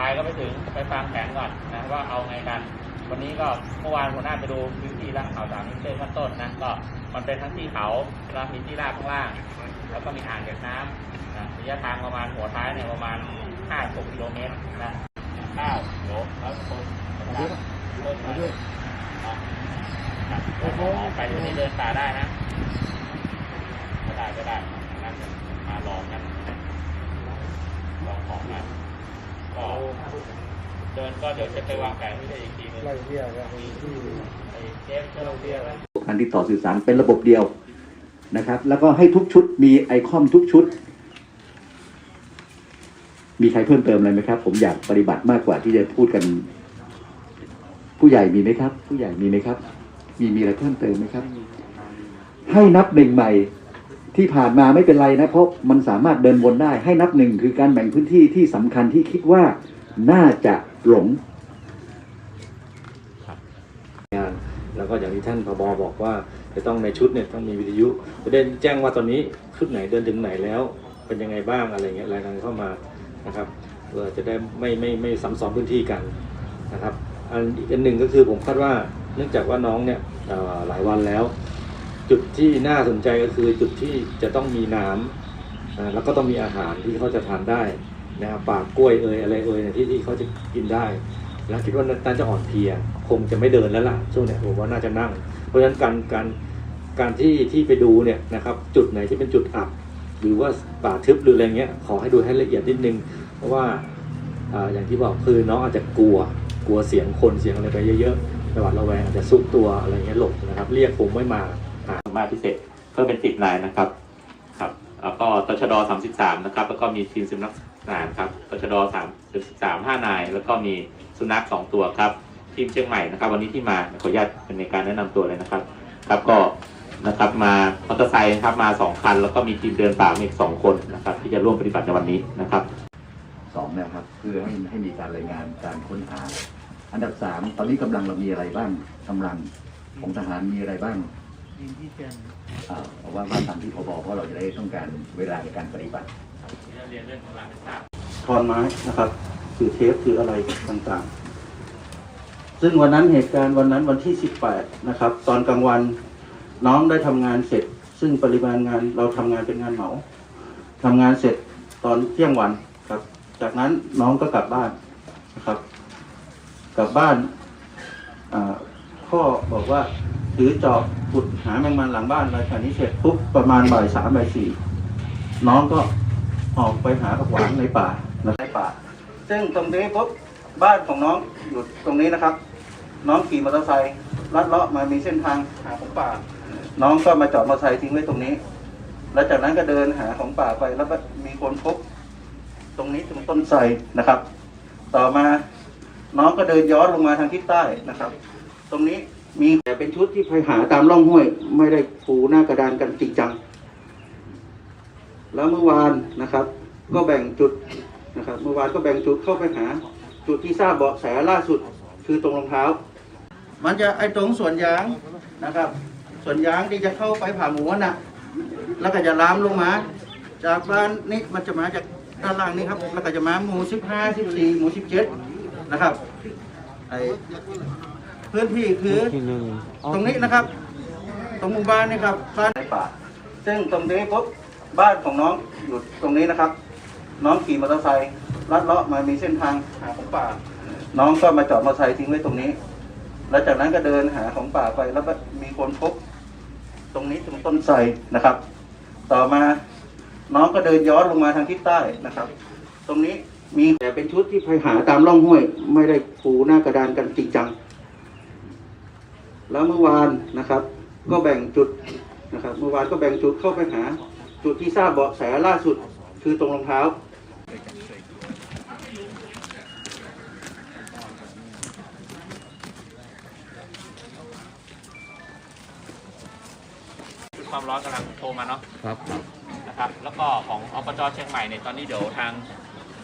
ไปก็ไปถึงไปฟังแผนก่อนนะว่าเอาไงกัน วันนี้ก็เมื่อวานหัวหน้าไปดูพื้นที่แล้วเขาสามนิเตอร์ขั้นต้นนะก็มันเป็นทั้งที่เขาแล้วมีที่ราบข้างล่าง แล้วก็มีอ่างเก็บน้ำนะระยะทางประมาณหัวท้ายเนี่ยประมาณ5-6กิโลเมตรนะข้าวโหลแล้วคนเริ่มมาด้วยไปตรงนี้เดินป่าได้นะก็ได้ก็ได้นะมาลองกันลองของกัน ก็เดินก็เดี๋ยวจะไปวางแผนที่ได้อีกทีนึงไล่เบี้ยกันที่ไอ้เจ๊เจ้าเบี้ยแล้วการติดต่อสื่อสารเป็นระบบเดียวนะครับ แล้วก็ให้ทุกชุดมีไอคอมทุกชุด มีใครเพิ่มเติมอะไรไหมครับ ผมอยากปฏิบัติมากกว่าที่จะพูดกัน ผู้ใหญ่มีไหมครับ ผู้ใหญ่มีไหมครับ มีมีอะไรเพิ่มเติมไหมครับ ให้นับหนึ่งใหม่ ที่ผ่านมาไม่เป็นไรนะเพราะมันสามารถเดินวนได้ให้นับหนึ่งคือการแบ่งพื้นที่ที่สำคัญที่คิดว่าน่าจะหลงงานแล้วก็อย่างที่ท่านพบบอกว่าจะต้องในชุดเนี่ยต้องมีวิทยุจะได้แจ้งว่าตอนนี้ชุดไหนเดินถึงไหนแล้ว เป็นยังไงบ้างอะไรเงี้ยรายงานเข้ามานะครับเพื่อจะได้ไม่ไม่ไม่ซ้ำซ้อนพื้นที่กันนะครับอันอีกอันหนึ่งก็คือผมคาดว่าเนื่องจากว่าน้องเนี่ยหลายวันแล้ว จุดที่น่าสนใจก็คือจุดที่จะต้องมีน้ำอ่าแล้วก็ต้องมีอาหารที่เขาจะทานได้นะครับปากกล้วยเอยอะไรเอ่ยที่ที่เขาจะกินได้ แล้วคิดว่าน่าจะอ่อนเพลีย คงจะไม่เดินแล้วล่ะช่วงเนี้ยผมว่าน่าจะนั่ง เพราะฉะนั้นการการการที่ที่ไปดูเนี่ยนะครับจุดไหนที่เป็นจุดอับ หรือว่าป่าทึบหรืออะไรเงี้ยขอให้ดูให้ละเอียดนิดนึง เพราะว่าอ่าอย่างที่บอกคือน้องอาจจะกลัวกลัวเสียงคนเสียงอะไรไปเยอะๆจังหวัดระแวงอาจจะซุกตัวอะไรเงี้ยหลบนะครับ เรียกผมไม่มา มารถพิเศษเพิ่มเป็นสิบนายนะครับครับแล้วก็ตชดสามสิบสามนะครับแล้วก็มีทีมสุนัขนานครับตชดสามสิบสามห้านาย แล้วก็มีสุนัขสองตัวครับทีมเชียงใหม่นะครับ วันนี้ที่มาขออนุญาตเป็นในการแนะนำตัวเลยนะครับครับก็นะครับมามอเตอร์ไซค์ครับมาสองคัน แล้วก็มีทีมเดินป่าอีกสองคนนะครับ ที่จะร่วมปฏิบัติในวันนี้นะครับสองนะครับเพื่อให้ให้มีการรายงานการค้นหา อันดับสามตอนนี้กำลังเรามีอะไรบ้างกำลังของทหารมีอะไรบ้าง เอาว่าว่าตามที่พบเพราะเราจะได้ต้องการเวลาในการปฏิบัติเรียนเรื่องของหลักทราบทอนไม้นะครับ คือเทปคืออะไรต่างๆ ซึ่งวันนั้นเหตุการณ์วันนั้นวันที่ 18 นะครับ ตอนกลางวันน้องได้ทำงานเสร็จ ซึ่งปริมาณงานเราทำงานเป็นงานเหมาทำงานเสร็จตอนเที่ยงวันครับ จากนั้นน้องก็กลับบ้านนะครับ กลับบ้านอ่าพ่อบอกว่า ถือจอบขุดหาแมงมันหลังบ้านอะไรแค่นี้เสร็จปุ๊บประมาณบ่ายสามบ่ายสี่น้องก็ออกไปหาผักหวานในป่าในป่า ซึ่งตรงนี้ปุ๊บบ้านของน้องอยู่ตรงนี้นะครับ น้องขี่มอเตอร์ไซค์ลัดเลาะมามีเส้นทางหาของป่า น้องก็มาจอดมอเตอร์ไซค์ทิ้งไว้ตรงนี้ แล้วจากนั้นก็เดินหาของป่าไปแล้วก็มีคนพบ ตรงนี้ตรงต้นไทรนะครับ ต่อมาน้องก็เดินย้อนลงมาทางทิศใต้นะครับ ตรงนี้ มีแต่เป็นชุดที่ไปหาตามร่องห้วย ไม่ได้ปูหน้ากระดานกันจริงจัง แล้วเมื่อวานนะครับ ก็แบ่งจุดนะครับ เมื่อวานก็แบ่งจุดเข้าไปหา จุดที่ทราบเบาะแสล่าสุดคือตรงรองเท้า มันจะไอ้ตรงส่วนยางนะครับ ส่วนยางที่จะเข้าไปผ่าหมูน่ะ แล้วก็จะลามลงมา จากบ้านนี่มันจะมาจากด้านล่างนี่ครับ แล้วก็จะมาหมู่สิบห้าสิบสี่หมู่สิบเจ็ดนะครับไอ พื้นที่คือตรงนี้นะครับ ตรงหมู่บ้านนี่ครับบ้านในป่า ซึ่งตรงนี้ปุ๊บบ้านของน้องอยู่ตรงนี้นะครับ น้องขี่มอเตอร์ไซค์ลัดเลาะมามีเส้นทางหาของป่า น้องก็มาจอดมอเตอร์ไซค์ทิ้งไว้ตรงนี้ แล้วจากนั้นก็เดินหาของป่าไปแล้วก็มีคนพบ ตรงนี้ตรงต้นไทรนะครับ ต่อมาน้องก็เดินย้อนลงมาทางทิศใต้นะครับ ตรงนี้มีแต่เป็นชุดที่ไปหาตามร่องห้วย ไม่ได้ปูหน้ากระดานกันจริงจัง แล้วเมื่อวานนะครับ ก็แบ่งจุดนะครับ เมื่อวานก็แบ่งจุดเข้าไปหา จุดที่ทราบเบาะแสล่าสุดคือตรงรองเท้าชุดความร้อนกำลังโทรมาเนาะครับนะครับ แล้วก็ของอบจเชียงใหม่เนี่ยตอนนี้เดี๋ยวทาง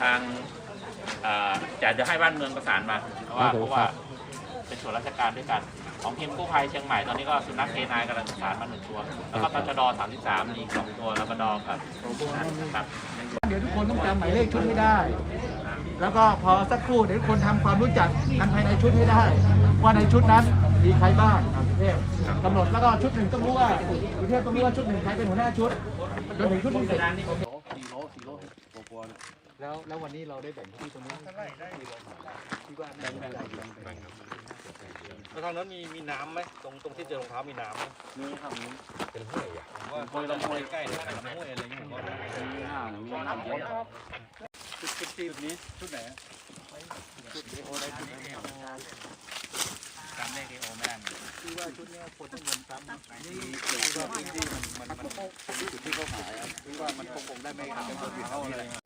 ทางเอ่อจะจะให้บ้านเมืองประสานมาเพราะว่าครับผมเพราะว่าเป็นส่วนราชการด้วยกัน ของทีมกู้ภัยเชียงใหม่ตอนนี้ก็สุนัขเคนายกำลังประสานมาหนึ่งตัว แล้วก็ตชด33มีอีกสองตัวแล้วก็ดอกับนะครับเดี๋ยวทุกคนต้องจำหมายเลขชุดไม่ได้ แล้วก็พอสักครู่เดี๋ยวทุกคนทำความรู้จักกันภายในชุดให้ได้ ว่าในชุดนั้นมีใครบ้างครับพี่เทพกำหนดแล้วก็ชุดหนึ่งต้องรู้ว่าพี่เทพต้องรู้ว่าชุดหนึ่งใครเป็นหัวหน้าชุดจนถึงชุดที่สร็จ แล้วแล้ววันนี้เราได้แบ่งที่ตรงนี้เท่าไรได้ที่ว่าแบ่งแบ่งแบ่งแล้วทางนั้นมีมีน้ำไหมตรงตรงที่เจอรองเท้ามีน้ำไหมมีครับมีเป็นห้วยอะว่าห้วยลำห้วยใกล้ๆน้ำห้วยอะไรเงี้ยมีน้ำมีน้ำเยอะจุดจุดจุดนี้ชุดไหนชุดโอได้ชุดนี้จำได้เอโอแม่คือว่าชุดนี้คนต้องเงินซ้ำนี่คือว่าที่มันมันมันจุดที่เขาขายคือว่ามันคงคงได้ไม่ขาดเป็นคนที่เขาอะไร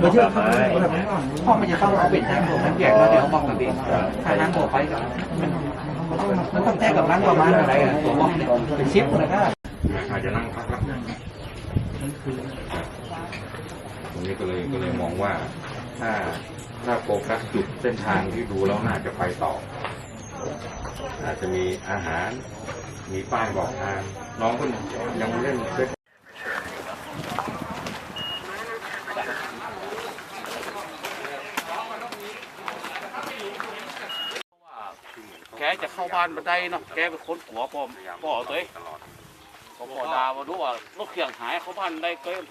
ไม่เชื่อเขาพ่อมันจะเข้าเอาเป็นทางหลวงทางแยกแล้วเดี๋ยวเขาบอกกับเองถ้าทางบอกไปก็มันมันต้องแท้กับร้านประมาณอะไรอะตัวบอกเนี่ยเป็นชิปนะครับอาจจะนั่งพักแล้วตรงนี้ก็เลยก็เลยมองว่า ถ้าถ้าโฟกัสจุดเส้นทางที่ดูแล้วน่าจะไปต่อ อาจจะมีอาหาร มีป้ายบอกทาง น้องก็ยังเล่นเฟซ จะเข้าบ้านมาได้เนาะแกเป็นคนหัวปอมปอตัวเองตลอดเขาพอดามาดูว่ารถเครื่องหายเข้าบ้านได้เกิน